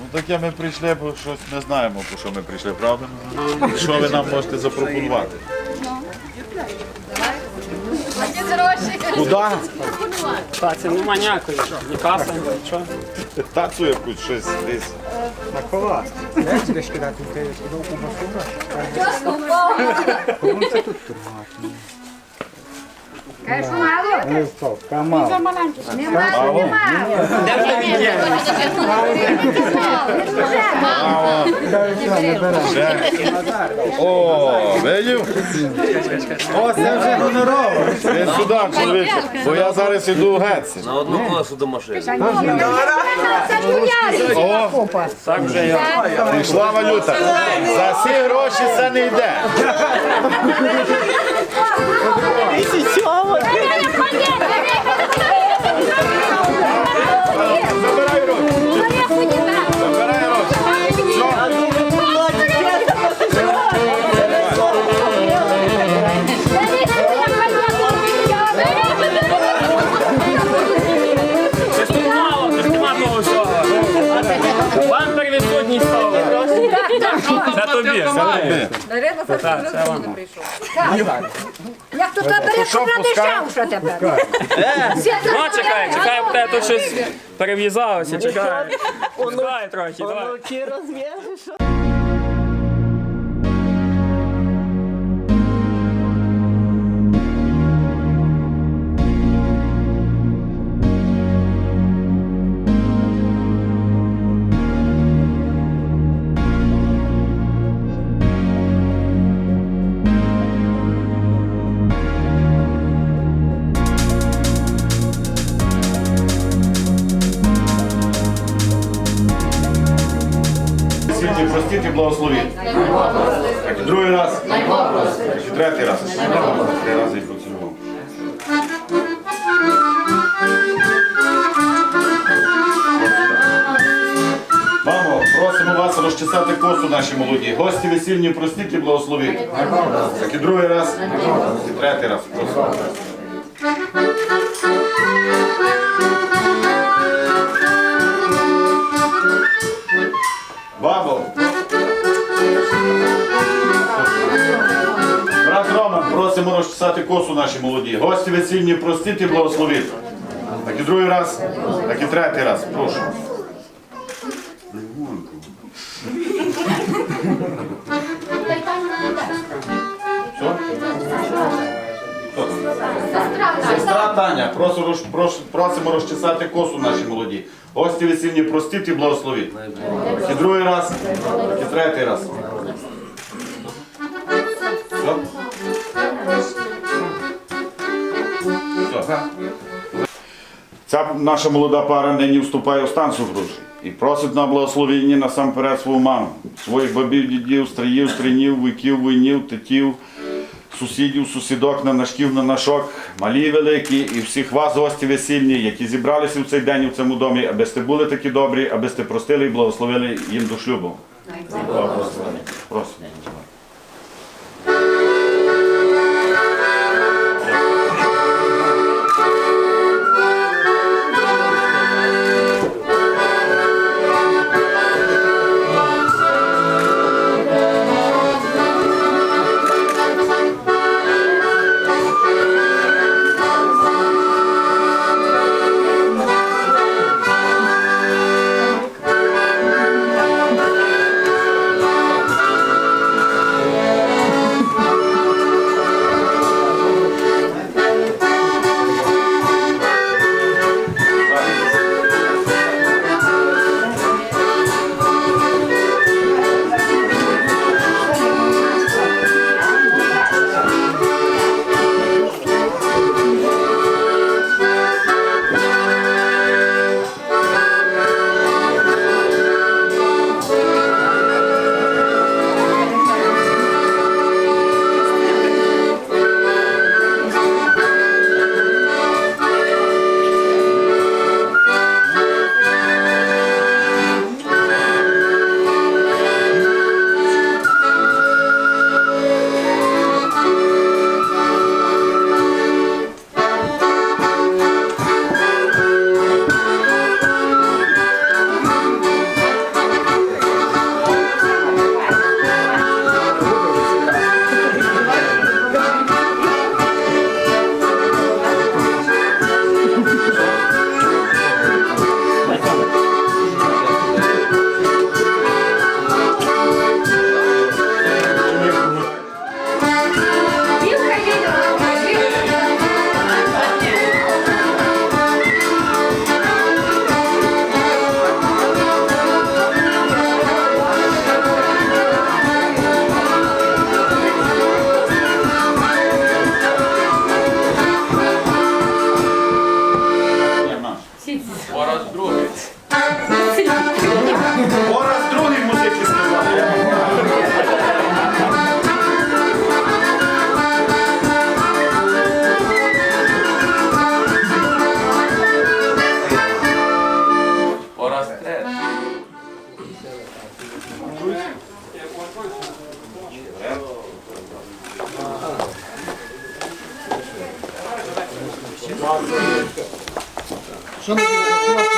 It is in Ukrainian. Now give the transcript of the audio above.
Ну таке ми прийшли, бо щось не знаємо, по що ми прийшли, правда? Що ви нам можете запропонувати? Куди? Та це нема ніякої. Ні каси, нічого. Тацу якусь щось десь. На кола. Будеш кидати? Ти кидав кубасу? Кому це тут торгувати? Кажеш, мало? Не впав. Камал. Немало, немало. Ще. О, видів? О, це вже гонорово. Ти сюди, чоловіче, бо я зараз іду в Гетці. На одну колесо до машини. Це. О, Так вже я. пішла валюта. За всі гроші це не йде. Тобі, це за це не вам. Як тут береш, що, вона пускаємо? тебе? тепер. Ну, чекай, чекай, бо тебе тут щось перев'язалося, чекай. Чекай трохи, давай. Світі простіть і благословіть. Так, другий раз. І третій раз. Три рази їх поцілував. Мамо, просимо вас розчесати косу наші молоді. Гості весільні простіть і благословіть. Так і другий раз. І третій раз. Просимо. Бабо. Просимо розчесати косу наші молоді. Гості весільні простіть і благословіть. Так і другий раз, так і третій раз. Прошу. Сестра Таня, просимо, просимо розчесати косу наші молоді. Гості весільні простіть і благословіть. Так і другий раз, так і третій раз. Ця наша молода пара нині вступає в стан супружий і просить на благословіння насамперед свою маму, своїх бабів, дідів, стриїв, стринів, вуйків, войнів, тетів, сусідів, сусідок, нанашків, нанашок, малі великі, і всіх вас, гості весільні, які зібралися в цей день у цьому домі, аби сте були такі добрі, аби сте простили і благословили їм до шлюбу. Просимо. Що ми будемо